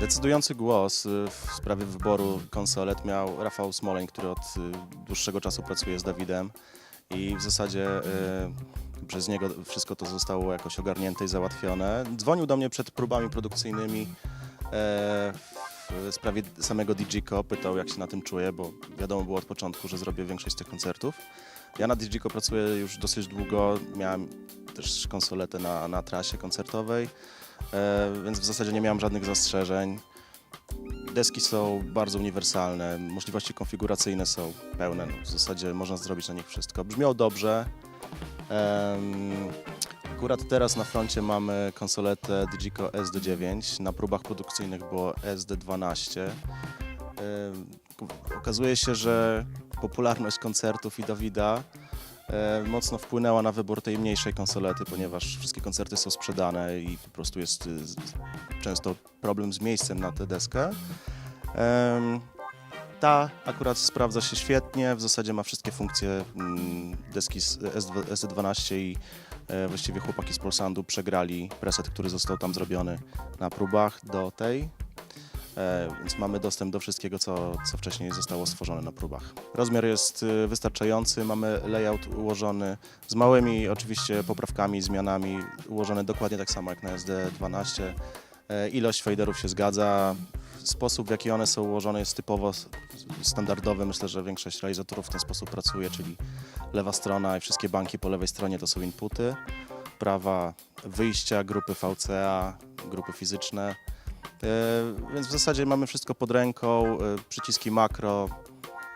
Decydujący głos y, w sprawie wyboru konsolet miał Rafał Smoleń, który od y, dłuższego czasu pracuje z Dawidem i w zasadzie y, przez niego wszystko to zostało jakoś ogarnięte i załatwione. Dzwonił do mnie przed próbami produkcyjnymi e, w sprawie samego DJCO, pytał jak się na tym czuję, bo wiadomo było od początku, że zrobię większość z tych koncertów. Ja na DJCO pracuję już dosyć długo, miałem też konsoletę na, na trasie koncertowej, więc w zasadzie nie miałem żadnych zastrzeżeń. Deski są bardzo uniwersalne, możliwości konfiguracyjne są pełne. No, w zasadzie można zrobić na nich wszystko. Brzmią dobrze. Em, akurat teraz na froncie mamy konsoletę Digico SD9. Na próbach produkcyjnych było SD12. Em, okazuje się, że popularność koncertów i Dawida e, mocno wpłynęła na wybór tej mniejszej konsolety, ponieważ wszystkie koncerty są sprzedane i po prostu jest z- często problem z miejscem na tę deskę. Ta akurat sprawdza się świetnie, w zasadzie ma wszystkie funkcje mm, deski S2 SD12 i e, właściwie chłopaki z Polsandu przegrali preset, który został tam zrobiony na próbach do tej. E, Więc mamy dostęp do wszystkiego, co, co wcześniej zostało stworzone na próbach. Rozmiar jest y, wystarczający, mamy layout ułożony z małymi oczywiście poprawkami, zmianami, ułożony dokładnie tak samo jak na SD12. E, Ilość faderów się zgadza, sposób w jaki one są ułożone jest typowo standardowy. Myślę, że większość realizatorów w ten sposób pracuje, czyli lewa strona i wszystkie banki po lewej stronie to są inputy, prawa wyjścia, grupy VCA, grupy fizyczne. E, Więc w zasadzie mamy wszystko pod ręką, e, przyciski makro.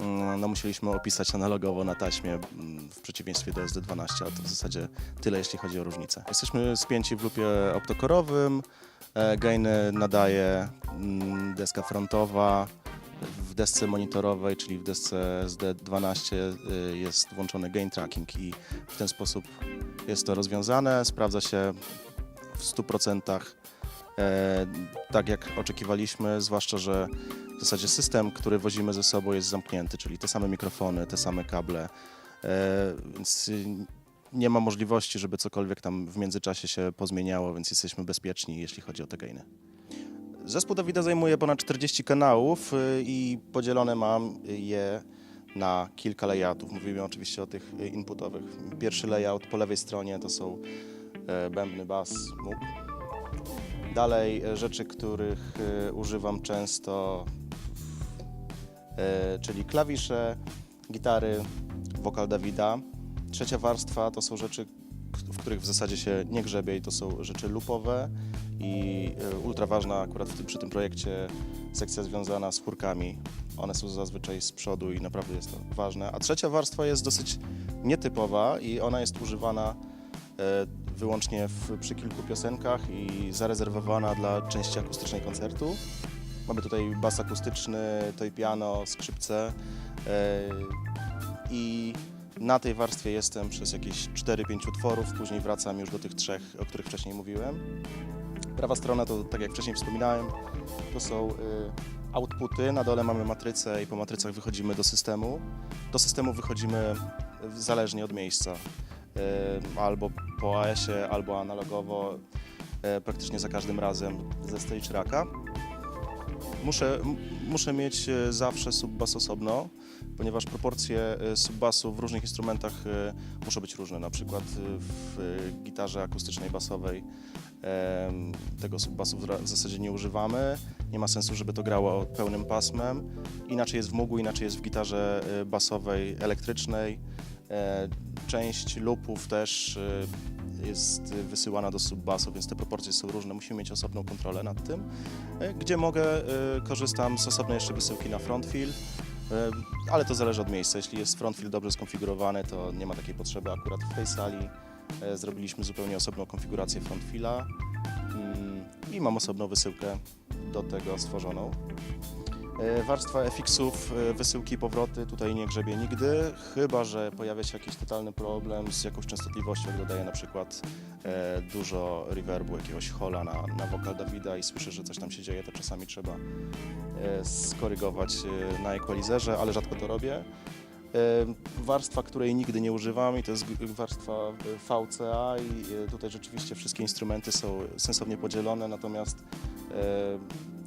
mm, No musieliśmy opisać analogowo na taśmie mm, w przeciwieństwie do SD12, ale to w zasadzie tyle jeśli chodzi o różnicę. Jesteśmy spięci w lupie optokorowym, e, gainy nadaje mm, deska frontowa, w desce monitorowej, czyli w desce SD12 y, jest włączony gain tracking i w ten sposób jest to rozwiązane. Sprawdza się w 100% e, tak jak oczekiwaliśmy, zwłaszcza, że w zasadzie system, który wozimy ze sobą jest zamknięty, czyli te same mikrofony, te same kable, e, więc nie ma możliwości, żeby cokolwiek tam w międzyczasie się pozmieniało, więc jesteśmy bezpieczni, jeśli chodzi o te gainy. Zespół Dawida zajmuje ponad 40 kanałów y, i podzielone mam je na kilka layoutów. Mówimy oczywiście o tych inputowych. Pierwszy layout po lewej stronie to są e, bębny, bas, móg. Dalej e, rzeczy, których e, używam często, e, czyli klawisze, gitary, wokal Dawida. Trzecia warstwa to są rzeczy, w których w zasadzie się nie grzebie i to są rzeczy lupowe i ultra ważna akurat przy tym projekcie sekcja związana z chórkami. One są zazwyczaj z przodu i naprawdę jest to ważne. A trzecia warstwa jest dosyć nietypowa i ona jest używana wyłącznie w, przy kilku piosenkach i zarezerwowana dla części akustycznej koncertu. Mamy tutaj bas akustyczny, tutaj piano, skrzypce e, i na tej warstwie jestem przez jakieś 4-5 utworów, później wracam już do tych trzech, o których wcześniej mówiłem. Prawa strona to, tak jak wcześniej wspominałem, to są y, outputy, na dole mamy matrycę i po matrycach wychodzimy do systemu. Do systemu wychodzimy y, zależnie od miejsca, albo po AS-ie, albo analogowo, y, praktycznie za każdym razem ze stage racka. Muszę, muszę mieć e, zawsze subbas osobno, ponieważ proporcje e, subbasu w różnych instrumentach e, muszą być różne. Na przykład e, w e, gitarze akustycznej basowej tego subbasu w zasadzie nie używamy. Nie ma sensu, żeby to grało pełnym pasmem. Inaczej jest w mugu, inaczej jest w gitarze e, basowej elektrycznej. Część lupów też e, jest wysyłana do subbasu, więc te proporcje są różne. Musimy mieć osobną kontrolę nad tym. E, Gdzie mogę, e, korzystam z osobnej jeszcze wysyłki na frontfill, ale to zależy od miejsca. Jeśli jest frontfill dobrze skonfigurowany, to nie ma takiej potrzeby akurat w tej sali. Zrobiliśmy zupełnie osobną konfigurację frontfilla mm, i mam osobną wysyłkę do tego stworzoną. E, Warstwa FX-ów, e, wysyłki powroty tutaj nie grzebie nigdy, chyba że pojawia się jakiś totalny problem z jakąś częstotliwością, jak dodaję na przykład e, dużo reverbu, jakiegoś hola na, na wokal Dawida i słyszę, że coś tam się dzieje, to czasami trzeba skorygować na equalizerze, ale rzadko to robię. Warstwa, której nigdy nie używam i to jest warstwa VCA i tutaj rzeczywiście wszystkie instrumenty są sensownie podzielone, natomiast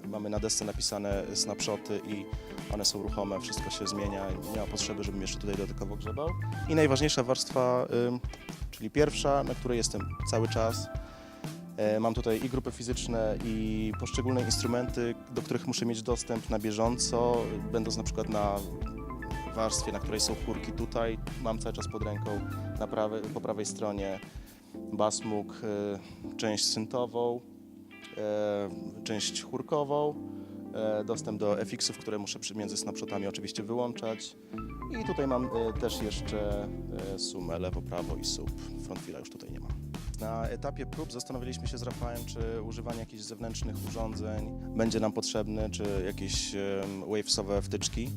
mamy na desce napisane snapshoty i one są ruchome, wszystko się zmienia, nie ma potrzeby, żebym jeszcze tutaj dodatkowo grzebał. I najważniejsza warstwa, czyli pierwsza, na której jestem cały czas. E, Mam tutaj i grupy fizyczne, i poszczególne instrumenty, do których muszę mieć dostęp na bieżąco, będąc na przykład na warstwie, na której są chórki tutaj, mam cały czas pod ręką na prawej, po prawej stronie basmuk, e, część syntową, część chórkową, e, dostęp do FX-ów, które muszę między snapshotami oczywiście wyłączać. I tutaj mam e, też jeszcze e, sumę lewo, prawo i sub. Frontfila już tutaj nie ma. Na etapie prób zastanowiliśmy się z Rafałem, czy używanie jakichś zewnętrznych urządzeń będzie nam potrzebne, czy jakieś wavesowe wtyczki.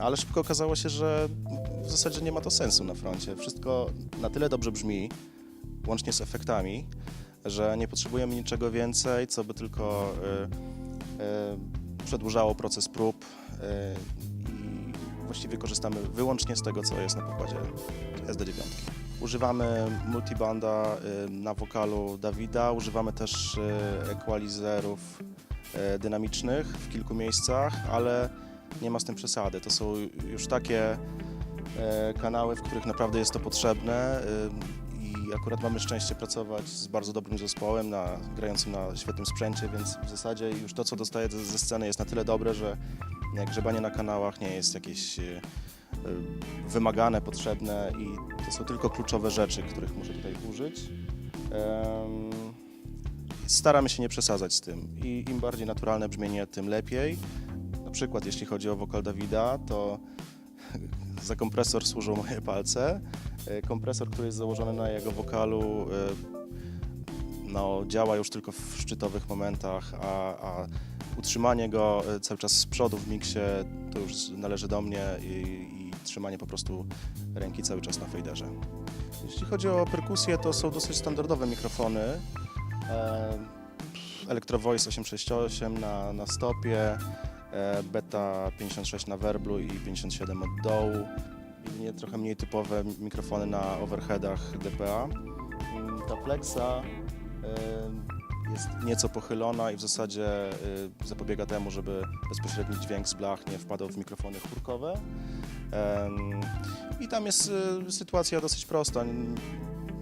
Ale szybko okazało się, że w zasadzie nie ma to sensu na froncie. Wszystko na tyle dobrze brzmi, łącznie z efektami, że nie potrzebujemy niczego więcej, co by tylko y, y, przedłużało proces prób y, i właściwie korzystamy wyłącznie z tego, co jest na pokładzie SD9. Używamy multibanda na wokalu Dawida, używamy też equalizerów dynamicznych w kilku miejscach, ale nie ma z tym przesady. To są już takie kanały, w których naprawdę jest to potrzebne akurat mamy szczęście pracować z bardzo dobrym zespołem, na, grającym na świetnym sprzęcie, więc w zasadzie już to, co dostaję ze, sceny jest na tyle dobre, że grzebanie na kanałach nie jest jakieś e, e, wymagane, potrzebne i to są tylko kluczowe rzeczy, których muszę tutaj użyć. Staramy się nie przesadzać z tym i im bardziej naturalne brzmienie, tym lepiej. Na przykład jeśli chodzi o wokal Dawida, to za kompresor służą moje palce. E, Kompresor, który jest założony na jego wokalu, e, no, działa już tylko w szczytowych momentach, a, a utrzymanie go e, cały czas z przodu w miksie to już należy do mnie i, i trzymanie po prostu ręki cały czas na fejderze. Jeśli chodzi o perkusję, to są dosyć standardowe mikrofony. Electro Voice 868 na, na stopie, Beta 56 na werblu i 57 od dołu. I nie, trochę mniej typowe mikrofony na overheadach DPA. Mm, Ta Flexa e, jest nieco pochylona i w zasadzie e, zapobiega temu, żeby bezpośredni dźwięk z blach nie wpadał w mikrofony chórkowe. I tam jest e, sytuacja dosyć prosta.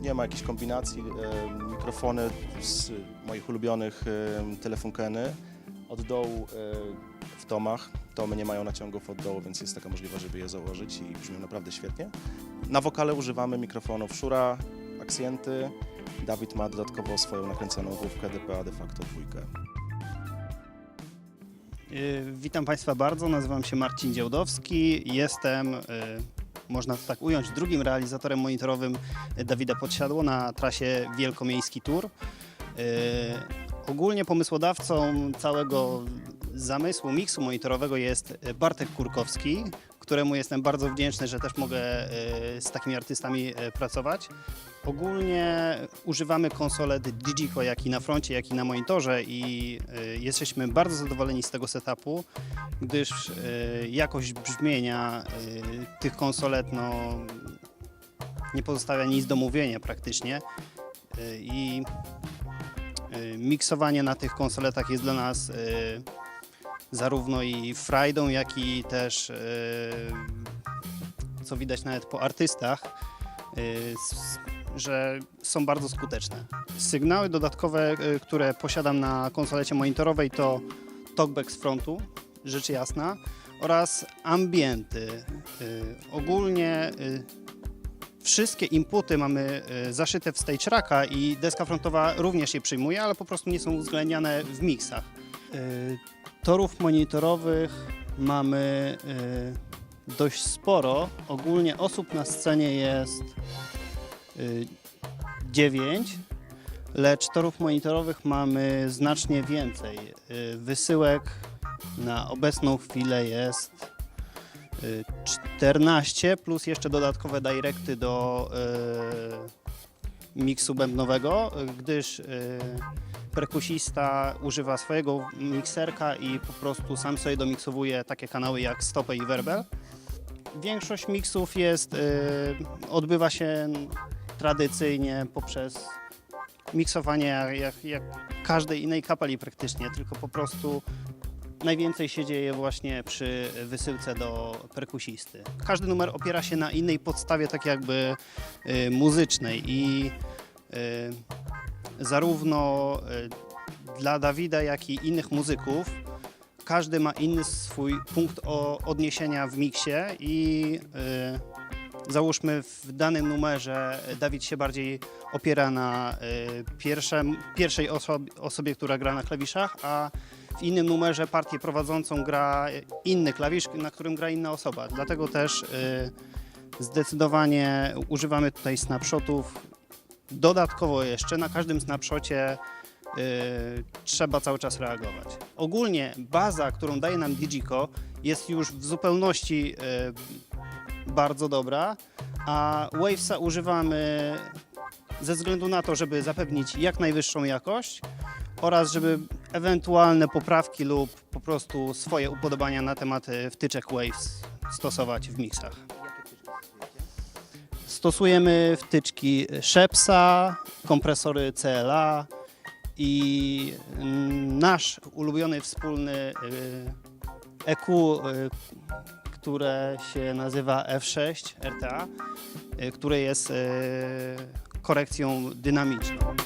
Nie ma jakichś kombinacji. E, Mikrofony z moich ulubionych e, telefunkeny od dołu e, w tomach. Tomy nie mają naciągów od dołu, więc jest taka możliwość, żeby je założyć i brzmią naprawdę świetnie. Na wokale używamy mikrofonów Shura, Axienty. Dawid ma dodatkowo swoją nakręconą główkę DPA de facto dwójkę. Y, Witam Państwa bardzo, nazywam się Marcin Dziełdowski. Jestem, y, można to tak ująć, drugim realizatorem monitorowym Dawida Podsiadło na trasie Wielkomiejski Tour. Ogólnie pomysłodawcą całego zamysłu miksu monitorowego jest Bartek Kurkowski, któremu jestem bardzo wdzięczny, że też mogę y, z takimi artystami y, pracować. Ogólnie używamy konsolet Digico jak i na froncie, jak i na monitorze i y, jesteśmy bardzo zadowoleni z tego setupu, gdyż jakość brzmienia tych konsolet no, nie pozostawia nic do mówienia praktycznie i miksowanie na tych konsoletach jest dla nas y, zarówno i frajdą, jak i też y, co widać nawet po artystach, y, że są bardzo skuteczne. Sygnały dodatkowe, y, które posiadam na konsolecie monitorowej to talkback z frontu, rzecz jasna, oraz ambienty. Y, Ogólnie y, wszystkie inputy mamy y, zaszyte w stage racka i deska frontowa również je przyjmuje, ale po prostu nie są uwzględniane w miksach. Y, Torów monitorowych mamy y, dość sporo. Ogólnie osób na scenie jest 9, lecz torów monitorowych mamy znacznie więcej. Wysyłek na obecną chwilę jest 14, plus jeszcze dodatkowe directy do y, miksu bębnowego, gdyż y, perkusista używa swojego mikserka i po prostu sam sobie domiksowuje takie kanały jak stopę i werbel. Większość miksów jest, y, odbywa się tradycyjnie poprzez miksowanie jak, jak każdej innej kapeli praktycznie, tylko po prostu najwięcej się dzieje właśnie przy wysyłce do perkusisty. Każdy numer opiera się na innej podstawie, tak jakby y, muzycznej i y, zarówno y, dla Dawida, jak i innych muzyków każdy ma inny swój punkt odniesienia w miksie i załóżmy w danym numerze Dawid się bardziej opiera na y, pierwszym, pierwszej osob- osobie, która gra na klawiszach, a w innym numerze partię prowadzącą gra inny klawisz, na którym gra inna osoba. Dlatego też y, zdecydowanie używamy tutaj snapshotów. Dodatkowo jeszcze na każdym snapshocie trzeba cały czas reagować. Ogólnie baza, którą daje nam Digico jest już w zupełności bardzo dobra, a Wavesa używamy ze względu na to, żeby zapewnić jak najwyższą jakość oraz żeby ewentualne poprawki lub po prostu swoje upodobania na temat wtyczek Waves stosować w miksach. Stosujemy wtyczki Shepsa, kompresory CLA i mm, nasz ulubiony wspólny y, EQ, y, które się nazywa F6 RTA, y, które jest y, korekcją dynamiczną.